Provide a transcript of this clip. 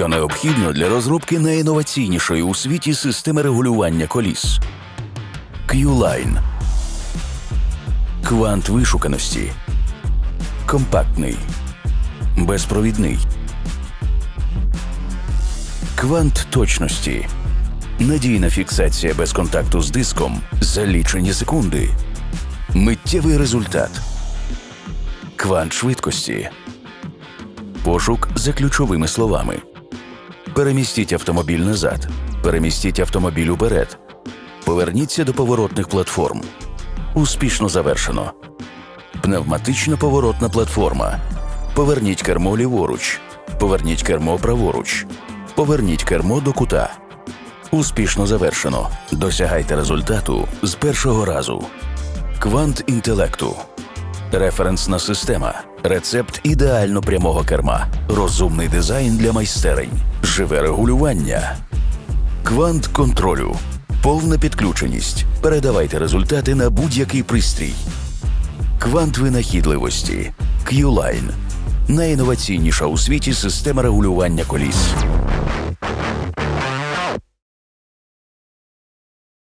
що необхідно для розробки найінноваційнішої у світі системи регулювання коліс. Q-Line. Квант вишуканості. Компактний. Безпровідний. Квант точності. Надійна фіксація без контакту з диском за лічені секунди. Миттєвий результат. Квант швидкості. Пошук за ключовими словами. Перемістіть автомобіль назад. Перемістіть автомобіль уперед. Поверніться до поворотних платформ. Успішно завершено. Пневматична поворотна платформа. Поверніть кермо ліворуч. Поверніть кермо праворуч. Поверніть кермо до кута. Успішно завершено. Досягайте результату з першого разу. Квант інтелекту. Референсна система. Рецепт ідеально прямого керма. Розумний дизайн для майстерень. Живе регулювання. Квант контролю. Повна підключеність. Передавайте результати на будь-який пристрій. Квант винахідливості. Q-Line. Найінноваційніша у світі система регулювання коліс.